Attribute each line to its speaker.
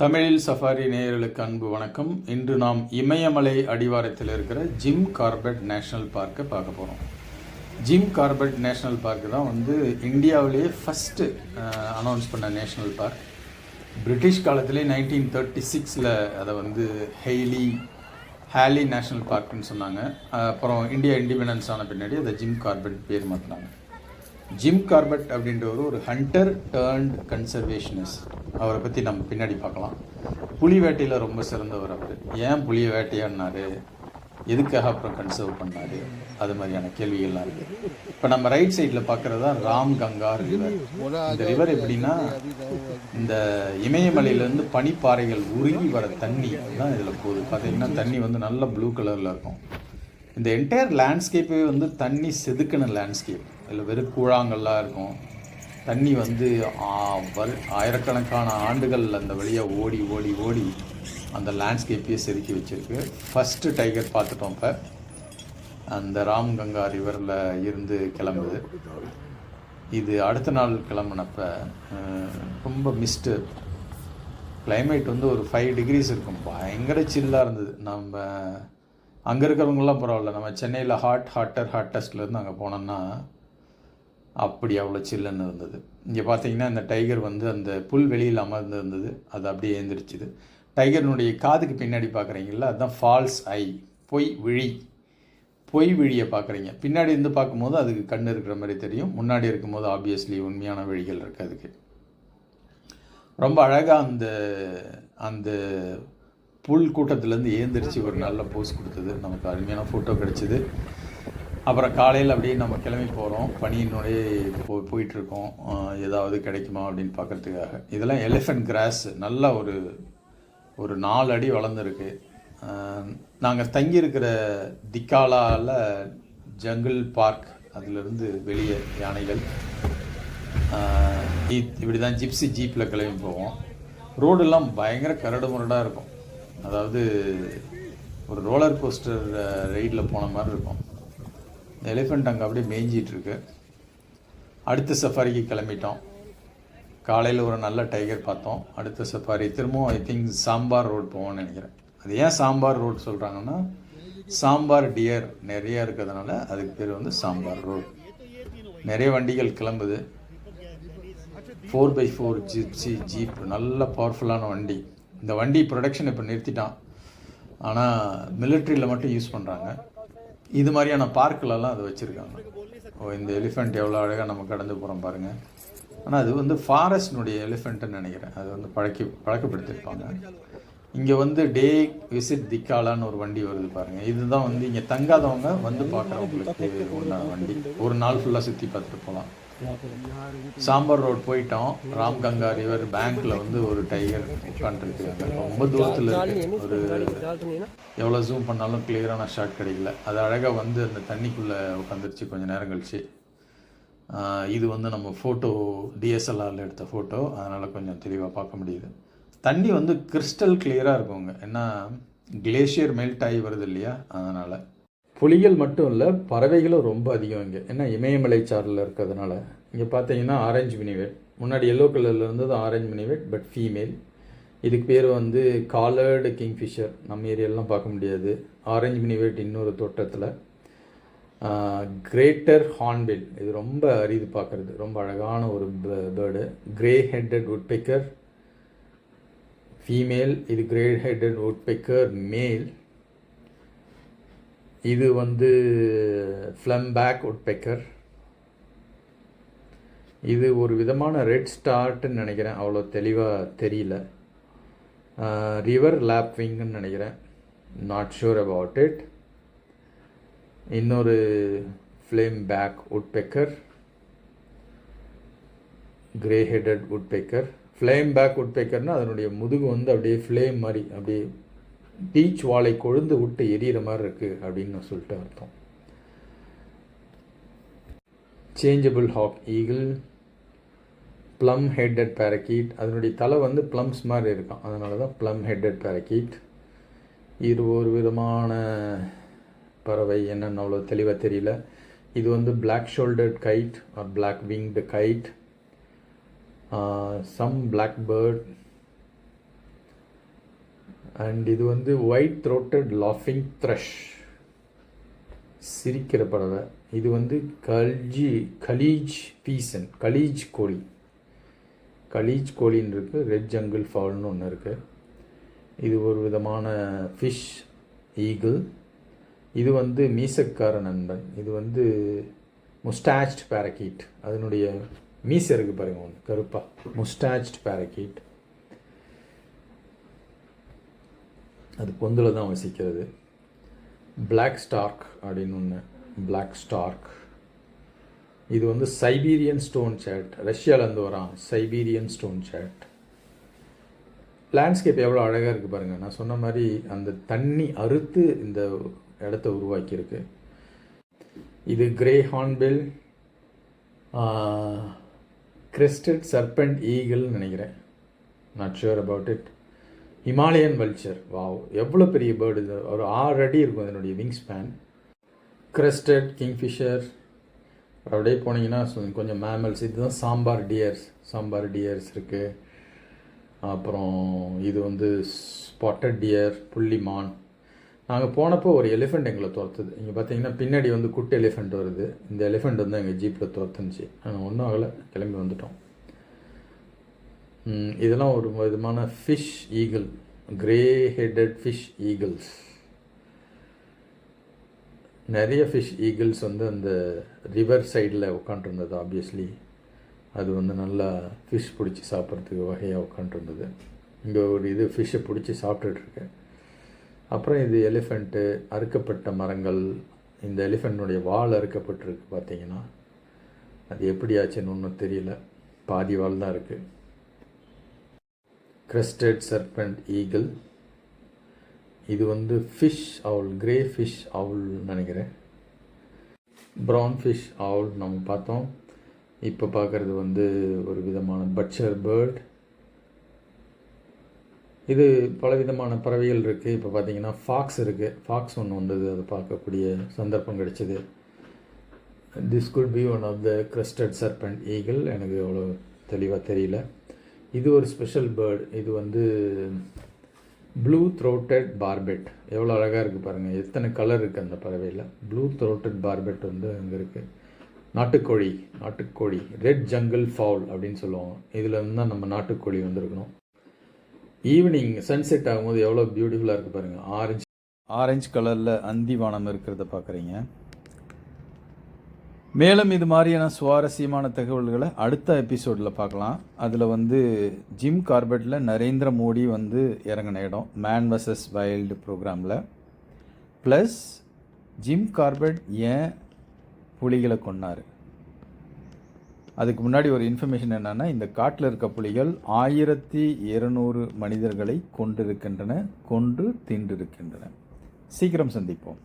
Speaker 1: தமிழில் சஃபாரி நேயர்களுக்கு அன்பு வணக்கம். இன்று நாம் இமயமலை அடிவாரத்தில் இருக்கிற ஜிம் கார்பெட் நேஷனல் பார்க்கை பார்க்க போகிறோம் ஜிம் கார்பெட் நேஷனல் பார்க் தான் வந்து இந்தியாவிலேயே ஃபஸ்ட்டு அனௌன்ஸ் பண்ண நேஷனல் பார்க். பிரிட்டிஷ் காலத்திலே நைன்டீன் தேர்ட்டி சிக்ஸில் அதை வந்து ஹெய்லி ஹேலி நேஷனல் பார்க்குன்னு சொன்னாங்க. அப்புறம் இந்தியா இண்டிபெண்டன்ஸ் ஆன பின்னாடி அதை ஜிம் கார்பெட் பேர் மாற்றினாங்க ஜிம் கார்பெட் அப்படின்றவர் ஒரு ஹண்டர் டேர்ன்ட் கன்சர்வேஷனிஸ்ட். அவரை பற்றி நம்ம பின்னாடி பார்க்கலாம். புலி வேட்டையில் ரொம்ப சிறந்தவர் அவர். ஏன் புலியை வேட்டையாடினாரு? எதுக்காக அப்புறம் கன்சர்வ் பண்ணார்? அது மாதிரியான கேள்விகள்லாம் இருக்குது இப்போ நம்ம ரைட் சைடில் பார்க்குறது தான் ராம் கங்கா ரிவர் இந்த ரிவர் எப்படின்னா இந்த இமயமலையிலேருந்து பனிப்பாறைகள் உருகி வர தண்ணி தான் இதில் போகுது. பார்த்தீங்கன்னா தண்ணி வந்து நல்ல ப்ளூ கலரில் இருக்கும். இந்த என்டையர் லேண்ட்ஸ்கேப்பே வந்து தண்ணி செதுக்கின லேண்ட்ஸ்கேப் இதில் வெறும் கூழாங்கல்லாம் இருக்கும். தண்ணி வந்து ஆயிரக்கணக்கான ஆண்டுகள் அந்த வழியாக ஓடி ஓடி ஓடி அந்த லேண்ட்ஸ்கேப்பையே செதுக்கி வச்சுருக்கு. ஃபஸ்ட்டு டைகர் பார்த்துட்டோம் இப்போ. அந்த ராம் கங்கா ரிவரில் இருந்து கிளம்புது. இது அடுத்த நாள் கிளம்புனப்ப ரொம்ப மிஸ்டு கிளைமேட் வந்து ஒரு ஃபைவ் டிகிரிஸ் இருக்கும். பயங்கர சில்லாக இருந்தது. நம்ம அங்கே இருக்கிறவங்களாம் பரவாயில்ல. நம்ம சென்னையில் ஹாட் ஹாட்டர் ஹாட்டஸ்ட்லேருந்து அங்கே போனோம்னா அப்படி அவ்வளோ சில்லுன்னு இருந்தது. இங்கே பார்த்தீங்கன்னா இந்த டைகர் வந்து அந்த புல் வெளியில் அமர்ந்து இருந்தது அது அப்படியே எழுந்திரிச்சுது டைகர்னுடைய காதுக்கு பின்னாடி பார்க்குறீங்களா அதுதான் ஃபால்ஸ் ஐ பொய் விழி. பொய் விழியை பார்க்குறீங்க பின்னாடி இருந்து பார்க்கும்போது அதுக்கு கண் இருக்கிற மாதிரி தெரியும். முன்னாடி இருக்கும்போது ஆப்வியஸ்லி உண்மையான விழிகள் இருக்குது அதுக்கு. ரொம்ப அழகாக அந்த அந்த புல் கூட்டத்துலேருந்து ஏந்திரிச்சு ஒரு நல்ல போஸ் கொடுத்தது. நமக்கு அருமையான ஃபோட்டோ கிடச்சிது. அப்புறம் காலையில் அப்படியே நம்ம கிளம்பி போகிறோம் பனியினுடைய போ போயிட்டுருக்கோம். ஏதாவது கிடைக்குமா அப்படின்னு பார்க்கறதுக்காக இதெல்லாம் எலிஃபென்ட் கிராஸ் நல்ல ஒரு ஒரு நாலு அடி வளர்ந்துருக்கு. நாங்கள் தங்கியிருக்கிற திக்காலாவில் ஜங்கிள் பார்க் அதிலிருந்து வெளியே யானைகள். இப்படி தான் ஜிப்ஸி ஜீப்பில் கிளம்பி போவோம். ரோடெல்லாம் பயங்கர கரடு முரடாக இருக்கும். அதாவது ஒரு ரோலர் கோஸ்டர் ரைடில் போன மாதிரி இருக்கும். எலிஃபெண்ட் அங்கே அப்படியே மேய்ஞ்சிட்டு இருக்கு. அடுத்த சஃபாரிக்கு கிளம்பிட்டோம். காலையில் ஒரு நல்ல டைகர் பார்த்தோம். அடுத்த சஃபாரி திரும்பவும் ஐ திங்க் சாம்பார் ரோட் போவோம்னு நினைக்கிறேன். அது ஏன் சாம்பார் ரோட் சொல்கிறாங்கன்னா சாம்பார் டியர் நிறைய இருக்கிறதுனால அதுக்கு பேர் வந்து சாம்பார் ரோட் நிறைய வண்டிகள் கிளம்புது. Four by four Gypsy jeep நல்ல பவர்ஃபுல்லான வண்டி. இந்த வண்டி ப்ரொடக்ஷன் இப்போ நிறுத்திட்டான். ஆனால் மிலிட்ரியில் மட்டும் யூஸ் பண்ணுறாங்க இது மாதிரியான பார்க்கிலலாம் அது வச்சுருக்காங்க. ஓ இந்த எலிஃபெண்ட் எவ்வளோ அழகாக நம்ம கடந்து போகிறோம் பாருங்கள் ஆனால் அது வந்து ஃபாரஸ்ட்னுடைய எலிஃபெண்ட்டுன்னு நினைக்கிறேன். அது வந்து பழக்கி பழக்கப்படுத்தியிருப்பாங்க. இங்கே வந்து டே விசிட் திக்காலான்னு ஒரு வண்டி வருது பாருங்கள் இதுதான் வந்து இங்கே தங்காதவங்க வந்து பார்க்குறவங்களுக்கு உண்டான வண்டி. ஒரு நாள் ஃபுல்லாக சுற்றி பார்த்துட்டு போகலாம். சாம்பார் ரோட் போயிட்டோம். ராம் கங்கா ரிவர் பேங்க்ல வந்து ஒரு டைகர் உட்காந்துருக்காங்க ரொம்ப தூரத்தில் இருக்கு. ஒரு எவ்வளோ ஜூம் பண்ணாலும் கிளியரான ஷாட் கிடைக்கல. அது அழகாக வந்து அந்த தண்ணிக்குள்ளே உட்காந்துருச்சு கொஞ்சம் நேரம் கழிச்சு. இது வந்து நம்ம ஃபோட்டோ டிஎஸ்எல்ஆரில் எடுத்த ஃபோட்டோ அதனால் கொஞ்சம் தெளிவாக பார்க்க முடியுது. தண்ணி வந்து கிறிஸ்டல் கிளியராக இருக்குங்க ஏன்னா கிளேஷியர் மெல்ட் ஆகி வருது இல்லையா? அதனால். புலிகள் மட்டும் இல்லை பறவைகளும் ரொம்ப அதிகம் இங்கே. ஏன்னா இமயமலை சாரில் இருக்கிறதுனால. இங்கே பார்த்தீங்கன்னா ஆரஞ்சு மினிவேட் முன்னாடி எல்லோ கலரில் இருந்தது ஆரஞ்சு மினிவேட் பட் ஃபீமேல் இதுக்கு பேர் வந்து காலர்டு கிங்ஃபிஷர் நம்ம ஏரியாலாம் பார்க்க முடியாது. ஆரஞ்சு மினிவேட் இன்னொரு தோட்டத்தில். கிரேட்டர் ஹார்ன்பில் இது ரொம்ப அரிது பார்க்குறது ரொம்ப அழகான ஒரு bird grey headed woodpecker female இது கிரே ஹெட்டட் உட்பெக்கர் மேல் இது வந்து ஃப்ளம்பேக் உட்பெக்கர் இது ஒரு விதமான ரெட் ஸ்டார்ட்னு நினைக்கிறேன். அவ்வளோ தெளிவாக தெரியல. ரிவர் லேப்விங்னு நினைக்கிறேன். நாட் ஷூர் அபவுட் இட் இன்னொரு flameback woodpecker grey headed woodpecker flameback உட்பெக்கர்னால் அதனுடைய முதுகு வந்து அப்படியே ஃப்ளேம் மாதிரி அப்படியே பீச் வாழை கொழுந்து விட்டு எரியிற மாதிரி இருக்குது அப்படின்னு சொல்லிட்டு அர்த்தம். Changeable hawk eagle plum headed parakeet அதனுடைய தலை வந்து ப்ளம்ஸ் மாதிரி இருக்கும். அதனால தான் ப்ளம் ஹெட்டட் பேரக்கீட் இது ஒரு விதமான பறவை. என்னென்னு அவ்வளோ தெளிவாக தெரியல. இது வந்து black shouldered kite or black winged kite some black bird and இது வந்து ஒயிட் த்ரோட்டட் லாஃபிங் த்ரஷ் சிரிக்கிற பறவை. இது வந்து கல்ஜி கலீஜ் பீசன் கலீஜ் கோழி. கலீஜ் கோழின்னு இருக்குது ரெட் ஜங்கிள் ஃபால்னு ஒன்று இருக்குது இது ஒரு விதமான ஃபிஷ் ஈகிள் இது வந்து மீசக்கார நண்பன். இது வந்து முஸ்டாச்ட் பேரக்கீட் அதனுடைய மீசை இருக்குது பாருங்கள் ஒன்று கருப்பா. முஸ்டாச்ட் பேரக்கீட் அது பொந்தில் தான் வசிக்கிறது. பிளாக் ஸ்டார்க் அப்படின்னு ஒன்று பிளாக் ஸ்டார்க் இது வந்து சைபீரியன் ஸ்டோன் சேட் ரஷ்யாவிலேருந்து வரான். சைபீரியன் ஸ்டோன் சேட் லேண்ட்ஸ்கேப் எவ்வளோ அழகாக இருக்குது பாருங்கள் நான் சொன்ன மாதிரி அந்த தண்ணி அறுத்து இந்த இடத்த உருவாக்கியிருக்கு. இது கிரே ஹார்ன்பில் கிறிஸ்டட் சர்பெண்ட் ஈகிள்னு நினைக்கிறேன். Not sure about it Himalayan vulture wow எவ்வளோ பெரிய பேர்டு இது? ஒரு ஆறு அடி இருக்கும் அதனுடைய விங் ஸ்பேன் கிரஸ்டட் கிங்ஃபிஷர் அப்படியே போனீங்கன்னா கொஞ்சம் மேமல்ஸ் இதுதான் சாம்பார் டியர்ஸ் சாம்பார் டியர்ஸ் இருக்குது அப்புறம் இது வந்து ஸ்பாட்டட் டியர் புள்ளிமான் நாங்கள் போனப்போ ஒரு எலிஃபெண்ட் எங்களை துரத்துது. இங்கே பார்த்தீங்கன்னா பின்னாடி வந்து குட்டி எலிஃபெண்ட் வருது. இந்த எலிஃபெண்ட் வந்து எங்கள் ஜீப்பில் துரத்துனுச்சு. நாங்கள் ஒன்றும் ஆகலை. கிளம்பி வந்துட்டோம். இதெல்லாம் ஒரு விதமான fish eagle grey headed fish eagles நிறைய ஃபிஷ் ஈகிள்ஸ் வந்து அந்த ரிவர் சைடில் உட்காண்ட்ருந்தது ஆப்வியஸ்லி அது வந்து நல்லா ஃபிஷ் பிடிச்சி சாப்பிட்றதுக்கு வகையாக உட்காண்ட்ருந்தது இங்கே ஒரு இது ஃபிஷ்ஷை பிடிச்சி சாப்பிட்டுட்ருக்கு. அப்புறம் இது எலிஃபெண்ட்டு அறுக்கப்பட்ட மரங்கள் இந்த எலிஃபெண்ட்டுடைய வால் அறுக்கப்பட்டிருக்கு பார்த்தீங்கன்னா. அது எப்படி ஆச்சுன்னு ஒன்றும் தெரியல. பாதி வால் தான் இருக்குது கிரஸ்டட் சர்பெண்ட் ஈகிள் இது வந்து fish owl grey fish owl நினைக்கிறேன். ப்ரௌன் ஃபிஷ் அவுல் நம்ம பார்த்தோம். இப்போ பார்க்குறது வந்து ஒரு விதமான பட்சர் பேர்ட் இது பல விதமான பறவைகள் இருக்குது இப்போ பார்த்தீங்கன்னா ஃபாக்ஸ் இருக்குது ஃபாக்ஸ் ஒன்று வந்தது. அதை பார்க்கக்கூடிய சந்தர்ப்பம் கிடைச்சிது. This could be one of the crested serpent eagle எனக்கு அவ்வளோ தெளிவாக தெரியல. இது ஒரு ஸ்பெஷல் பேர்டு இது வந்து ப்ளூ த்ரோட்டட் பார்பெட் எவ்வளோ அழகாக இருக்குது பாருங்கள் எத்தனை கலர் இருக்குது அந்த பறவையில்? ப்ளூ த்ரோட்டட் பார்பெட் வந்து அங்கே இருக்குது நாட்டுக்கோழி நாட்டுக்கோழி. ரெட் ஜங்கிள் ஃபவுல் அப்படின்னு சொல்லுவோம். இதில் இருந்து தான் நம்ம நாட்டுக்கோழி வந்திருக்கணும். ஈவினிங் சன்செட் ஆகும்போது எவ்வளோ பியூட்டிஃபுல்லாக இருக்குது பாருங்கள் ஆரஞ்சு ஆரஞ்சு கலரில் அந்திவானம் இருக்கிறத பார்க்குறீங்க மேலும் இது மாதிரியான சுவாரஸ்யமான தகவல்களை அடுத்த எபிசோடில் பார்க்கலாம். அதில் வந்து ஜிம் கார்பெட்டில் நரேந்திர மோடி வந்து இறங்கின இடம் மேன் வர்சஸ் வைல்டு ப்ரோக்ராமில் ப்ளஸ் ஜிம் கார்பெட் ஏன் புலிகளை கொண்டார் அதுக்கு முன்னாடி ஒரு இன்ஃபர்மேஷன் என்னென்னா இந்த காட்டில் இருக்க புலிகள் ஆயிரத்தி இருநூறு மனிதர்களை கொண்டிருக்கின்றன கொன்று தின்றிருக்கின்றன. சீக்கிரம் சந்திப்போம்.